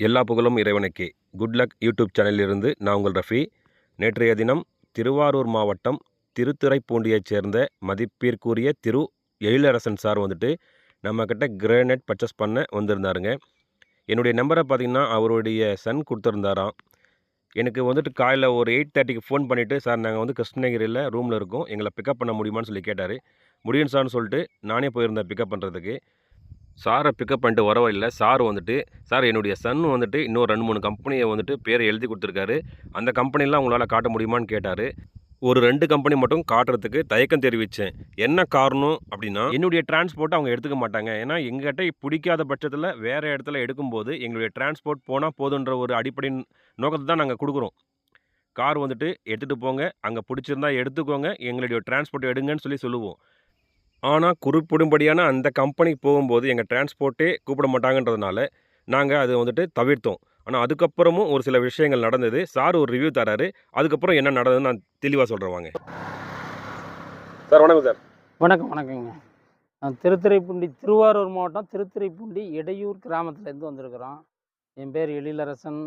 எல்லா புகழும் இறைவனுக்கே. குட் லக் யூடியூப் சேனலிலிருந்து நான் உங்கள் ரஃபி. நேற்றைய தினம் திருவாரூர் மாவட்டம் திருத்துறைப்பூண்டியைச் சேர்ந்த மதிப்பிற்குரிய திரு எழிலரசன் சார் வந்துட்டு நம்மக்கிட்ட கிரானைட் பர்ச்சேஸ் பண்ண வந்திருந்தாருங்க. என்னுடைய நம்பரை பார்த்தீங்கன்னா அவருடைய சன் கொடுத்துருந்தாராம். எனக்கு வந்துட்டு காலையில் ஒரு எயிட் தேர்ட்டிக்கு ஃபோன் பண்ணிவிட்டு சார் நாங்கள் வந்து கிருஷ்ணகிரியில் ரூமில் இருக்கோம். எங்களை பிக்கப் பண்ண முடியுமான்னு சொல்லி கேட்டார். முடியும் சார்னு சொல்லிட்டு நானே போயிருந்தேன் பிக்கப் பண்ணுறதுக்கு சாரை பிக்கப் பண்ணிட்டு வர வழியில் சார் வந்துட்டு சார் என்னுடைய சன் வந்துட்டு இன்னும் ரெண்டு மூணு கம்பெனியை வந்துட்டு பேரை எழுதி கொடுத்துருக்காரு. அந்த கம்பெனிலாம் உங்களால் காட்ட முடியுமான்னு கேட்டார். ஒரு ரெண்டு கம்பெனி மட்டும் காட்டுறதுக்கு தயக்கம் தெரிவித்தேன் என்ன காரணம் அப்படின்னா என்னுடைய டிரான்ஸ்போர்ட் அவங்க எடுத்துக்க மாட்டாங்க. ஏன்னா எங்ககிட்ட பிடிக்காத பட்சத்தில் வேறு இடத்துல எடுக்கும்போது எங்களுடைய டிரான்ஸ்போர்ட் போனால் போதுன்ற ஒரு அடிப்படை நோக்கத்தை தான் நாங்கள் கொடுக்குறோம். கார் வந்துட்டு எடுத்துகிட்டு போங்க. அங்கே பிடிச்சிருந்தா எடுத்துக்கோங்க. எங்களுடைய டிரான்ஸ்போர்ட் எடுங்கன்னு சொல்லி சொல்லுவோம். ஆனால் குறிப்பிடும்படியான அந்த கம்பெனிக்கு போகும்போது எங்கள் டிரான்ஸ்போர்ட்டே கூப்பிட மாட்டாங்கன்றதுனால நாங்கள் அதை வந்துட்டு தவிர்த்தோம். ஆனால் அதுக்கப்புறமும் ஒரு சில விஷயங்கள் நடந்தது. சார் ஒரு ரிவ்யூ தராரு. அதுக்கப்புறம் என்ன நடந்ததுன்னு நான் தெளிவாக சொல்கிறேன் வாங்க. சார் வணக்கம் சார். வணக்கம் வணக்கங்க. நான் திருத்துறைப்பூண்டி திருவாரூர் மாவட்டம் திருத்துறைப்பூண்டி இடையூர் கிராமத்துலேருந்து வந்திருக்கிறோம். என் பேர் எழிலரசன்.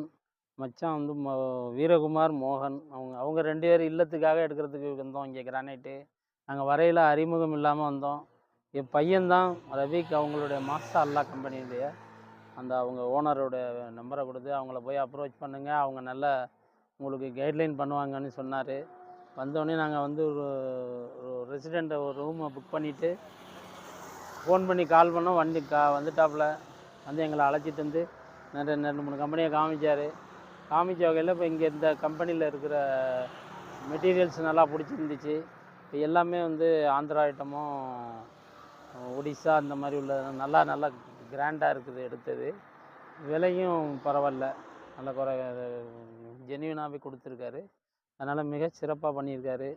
மச்சான் வந்து மோ வீரகுமார் மோகன். அவங்க அவங்க ரெண்டு பேர் இல்லத்துக்காக எடுக்கிறதுக்கு வந்தோம் இங்கே கிரானைட்டு நாங்கள் வரையில் அறிமுகம் இல்லாமல் வந்தோம். என் பையன்தான் ரவிக்கு அவங்களுடைய மாஸ்டர் அல்லா கம்பெனியுடைய அந்த அவங்க ஓனரோட நம்பரை கொடுத்து அவங்கள போய் அப்ரோச் பண்ணுங்கள் அவங்க நல்ல உங்களுக்கு கைட்லைன் பண்ணுவாங்கன்னு சொன்னார். வந்தோடனே நாங்கள் வந்து ஒரு ஒரு ரெசிடெண்ட்டை ஒரு ரூமை புக் பண்ணிவிட்டு ஃபோன் பண்ணி கால் பண்ணோம். வண்டி கா வந்துட்டாப்புல. வந்து எங்களை அழைச்சிட்டு வந்து நிறைய ரெண்டு மூணு கம்பெனியை காமிச்சார். காமிச்ச வகையில் இப்போ இங்கே இந்த கம்பெனியில் இருக்கிற மெட்டீரியல்ஸ் நல்லா பிடிச்சிருந்துச்சு. இப்போ எல்லாமே வந்து ஆந்திரா ஐட்டமும் ஒடிசா அந்த மாதிரி உள்ள நல்லா நல்லா கிராண்டாக இருக்குது எடுத்தது. விலையும் பரவாயில்ல. நல்ல குறை ஜென்யூனாகவே கொடுத்துருக்காரு. அதனால் மிக சிறப்பாக பண்ணியிருக்காரு.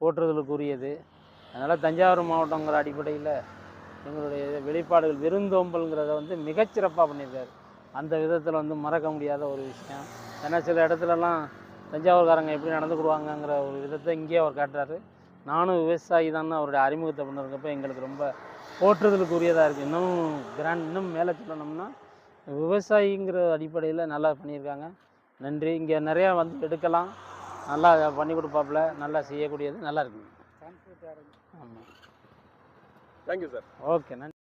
போற்றுதலுக்குரியது. அதனால் தஞ்சாவூர் மாவட்டங்கிற அடிப்படையில் எங்களுடைய வெளிப்பாடுகள் விருந்தோம்பல்ங்கிறத வந்து மிகச்சிறப்பாக பண்ணியிருக்காரு. அந்த விதத்தில் வந்து மறக்க முடியாத ஒரு விஷயம். ஏன்னா சில இடத்துலலாம் தஞ்சாவூர்காரங்க எப்படி நடந்துக்கிடுவாங்கங்கிற ஒரு விதத்தை இங்கேயே அவர் காட்டுறாரு. நானும் விவசாயி தான் அவருடைய அறிமுகத்தை பண்ணிருக்கப்ப எங்களுக்கு ரொம்ப போற்றுதலுக்குரியதாக இருக்குது இன்னும் கிராண்ட் இன்னும் மேலே சொல்லணும்னா விவசாயிங்கிற அடிப்படையில் நல்லா பண்ணியிருக்காங்க. நன்றி. இங்கே நிறையா வந்து எடுக்கலாம். நல்லா பண்ணி கொடுப்பாப்புல. நல்லா செய்யக்கூடியது நல்லா இருக்குங்க ஆமாம் தேங்க்யூ சார் ஓகே நன்றி.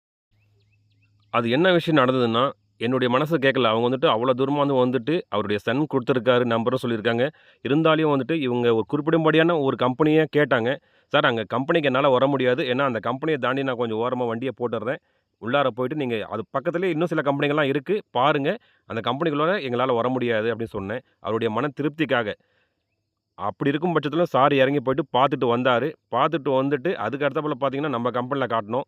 அது என்ன விஷயம் நடந்ததுன்னா என்னுடைய மனசு கேட்கல அவங்க வந்துட்டு அவ்வளோ தூரமாக வந்து வந்துட்டு அவருடைய சன் கொடுத்துருக்காரு நம்பரும் சொல்லியிருக்காங்க. இருந்தாலும் வந்துட்டு இவங்க ஒரு குறிப்பிடும்படியான ஒரு கம்பெனியை கேட்டாங்க. சார் அங்கே கம்பெனிக்கு என்னால் வர முடியாது. ஏன்னா அந்த கம்பெனியை தாண்டி நான் கொஞ்சம் ஓரமாக வண்டியை போட்டுடுறேன் உள்ளார போயிட்டு நீங்கள் அது பக்கத்துலேயே இன்னும் சில கம்பெனிகள்லாம் இருக்குது பாருங்கள் அந்த கம்பெனிகளோட எங்களால் வர முடியாது அப்படின்னு சொன்னேன். அவருடைய மன திருப்திக்காக. அப்படி இருக்கும் பட்சத்தில் சார் இறங்கி போயிட்டு பார்த்துட்டு வந்தார். பார்த்துட்டு வந்துட்டு அதுக்கு அடுத்தப்பில் பார்த்தீங்கன்னா நம்ம கம்பெனியில் காட்டினோம்.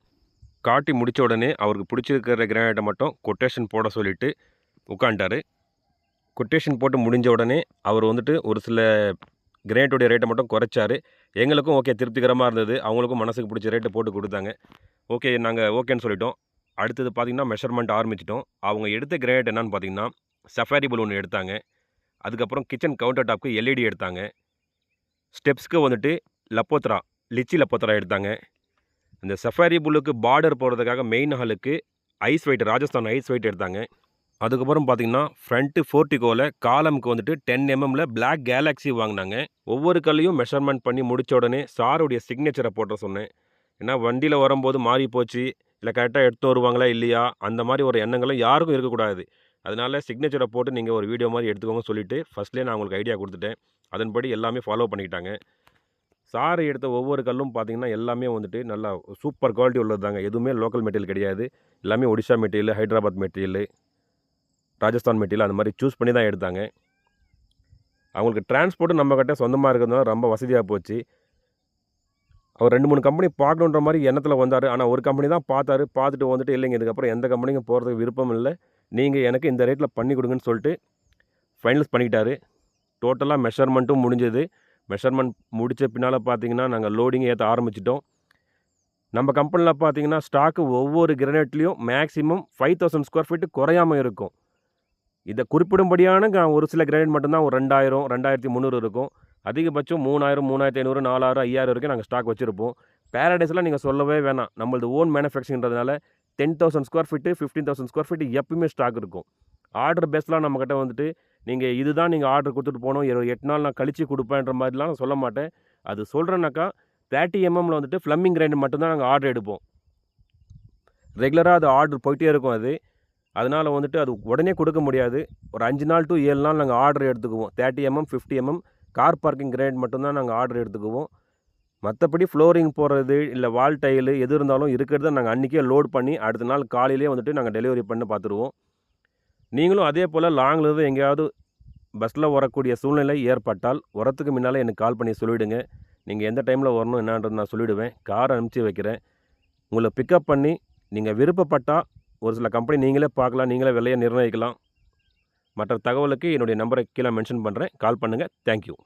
காட்டி முடித்த உடனே அவருக்கு பிடிச்சிருக்கிற கிரானைட்டை மட்டும் கொட்டேஷன் போட சொல்லிவிட்டு உட்காந்துட்டாரு கொட்டேஷன் போட்டு முடிஞ்ச உடனே அவர் வந்துட்டு ஒரு சில கிரேட்டுடைய ரேட்டை மட்டும் குறைச்சாரு. எங்களுக்கும் ஓகே திருப்திகரமாக இருந்தது. அவங்களுக்கும் மனசுக்கு பிடிச்ச ரேட்டு போட்டு கொடுத்தாங்க. ஓகே நாங்கள் ஓகேன்னு சொல்லிட்டோம். அடுத்தது பார்த்திங்கன்னா மெஷர்மெண்ட் ஆரம்பிச்சிட்டோம். அவங்க எடுத்த கிரேட் என்னன்னு பார்த்தீங்கன்னா சஃபாரி பலூன் எடுத்தாங்க. அதுக்கப்புறம் கிச்சன் கவுண்டர் டாப்க்கு எல்இடி எடுத்தாங்க. ஸ்டெப்ஸ்க்கு வந்துட்டு லப்போத்ரா லிச்சி லப்போத்ரா எடுத்தாங்க. இந்த சஃபாரி புல்லுக்கு பார்டர் போடுறதுக்காக மெயின் ஹாலுக்கு ice white Rajasthan ice white எடுத்தாங்க. அதுக்கப்புறம் பார்த்தீங்கன்னா ஃப்ரண்ட்டு ஃபோர்ட்டிகோவில் காலமுக்கு வந்துட்டு டென் எம்எம்மில் பிளாக் கேலக்ஸி வாங்கினாங்க. ஒவ்வொரு கல்லையும் மெஷர்மெண்ட் பண்ணி முடித்த உடனே சாருடைய சிக்னேச்சரை போட்ட சொன்னேன். ஏன்னா வண்டியில் வரும்போது மாறி போச்சு. இல்லை கரெக்டாக எடுத்து வருவாங்களா இல்லையா? அந்த மாதிரி ஒரு எண்ணங்களும் யாருக்கும் இருக்கக்கூடாது. அதனால சிக்னேச்சரை போட்டு நீங்கள் ஒரு வீடியோ மாதிரி எடுத்துக்கோங்க சொல்லிவிட்டு ஃபஸ்ட்லேயே நான் உங்களுக்கு ஐடியா கொடுத்துட்டேன். அதன்படி எல்லாமே ஃபாலோ பண்ணிக்கிட்டாங்க. சாரு எடுத்த ஒவ்வொரு கல்லும் பார்த்தீங்கன்னா எல்லாமே வந்துட்டு நல்லா சூப்பர் குவாலிட்டி உள்ளது தாங்க எதுவுமே லோக்கல் மெட்டீரியல் கிடையாது. எல்லாமே Odisha material Hyderabad material Rajasthan material அந்த மாதிரி சூஸ் பண்ணி தான் எடுத்தாங்க. அவங்களுக்கு டிரான்ஸ்போர்ட்டு நம்மக்கிட்ட சொந்தமாக இருக்கிறதுனால ரொம்ப வசதியாக போச்சு. அவர் ரெண்டு மூணு கம்பெனி பார்க்கணுன்ற மாதிரி எண்ணத்தில் வந்தார். ஆனால் ஒரு கம்பெனி தான் பார்த்தாரு. பார்த்துட்டு வந்துட்டு இல்லைங்க இதுக்கப்புறம் எந்த கம்பெனிக்கும் போகிறதுக்கு விருப்பம் இல்லை. நீங்கள் எனக்கு இந்த ரேட்டில் பண்ணி கொடுங்கன்னு சொல்லிட்டு ஃபைனல்ஸ் பண்ணிக்கிட்டாரு. டோட்டலாக மெஷர்மெண்ட்டும் முடிஞ்சது. மெஷர்மெண்ட் முடித்த பின்னால் பார்த்தீங்கன்னா நாங்கள் லோடிங் ஏற்ற ஆரம்பிச்சிட்டோம். நம்ம கம்பெனியில் பார்த்தீங்கன்னா ஸ்டாக்கு ஒவ்வொரு கிரனேட்லேயும் maximum five thousand square feet குறையாமல் இருக்கும். இதை குறிப்பிடும்படியான க- ஒரு சில கிரேட் மட்டும்தான் ஒரு ரெண்டாயிரம் ரெண்டாயிரத்தி முந்நூறு இருக்கும். அதிகபட்சம் மூணாயிரம் மூணாயிரத்தி ஐநூறு நாலாயிரம் ஐயாயிரம் வரைக்கும் நாங்கள் ஸ்டாக் வச்சுருப்போம். பேரடைஸ்லாம் நீங்கள் சொல்லவே வேணாம். நம்மளது own மேனுஃபேக்சரிங்கிறதுனால ten thousand square feet fifteen thousand square feet எப்பவுமே ஸ்டாக் இருக்கும். ஆர்டர் பேஸ்லாம் நம்மக்கிட்ட வந்துட்டு நீங்கள் இதுதான் நீங்கள் ஆர்டர் கொடுத்துட்டு போகணும் இரு எட்டு நாள் நான் கழித்து கொடுப்பேன்ற மாதிரிலாம் நான் சொல்ல மாட்டேன். அது சொல்கிறேன்னாக்கா தேர்ட்டி எம்எம்மில் வந்துட்டு ஃப்ளம்மிங் கிரைண்ட் மட்டும்தான் நாங்கள் ஆர்டர் எடுப்போம். ரெகுலராக அது ஆர்டர் போயிட்டே இருக்கும் அது. அதனால் வந்துட்டு அது உடனே கொடுக்க முடியாது. ஒரு அஞ்சு நாள் டு ஏழு நாள் நாங்கள் ஆர்டர் எடுத்துக்குவோம். Thirty MM fifty MM car parking grade மட்டும்தான் நாங்கள் ஆர்டர் எடுத்துக்குவோம். மற்றபடி ஃப்ளோரிங் போடுறது இல்லை வால் டைலு எது இருந்தாலும் இருக்கிறத நாங்கள் அன்றைக்கே லோட் பண்ணி அடுத்த நாள் காலையிலே வந்துட்டு நாங்கள் டெலிவரி பண்ண பார்த்துருவோம் நீங்களும் அதே போல் லாங்கிலிருந்து எங்கேயாவது பஸ்ஸில் வரக்கூடிய சூழ்நிலை ஏற்பட்டால் வரத்துக்கு முன்னால் எனக்கு கால் பண்ணி சொல்லிவிடுங்க நீங்கள் எந்த டைமில் வரணும் என்னன்றது நான் சொல்லிவிடுவேன் கார் அனுப்பிச்சி வைக்கிறேன். உங்களை பிக்கப் பண்ணி நீங்கள் விருப்பப்பட்டால் ஒரு சில கம்பெனி நீங்களே பார்க்கலாம் நீங்களே விலையை நிர்ணயிக்கலாம். மற்ற தகவலுக்கு என்னுடைய நம்பரை கீழே மென்ஷன் பண்ணுறேன் கால் பண்ணுங்கள் தேங்க்யூ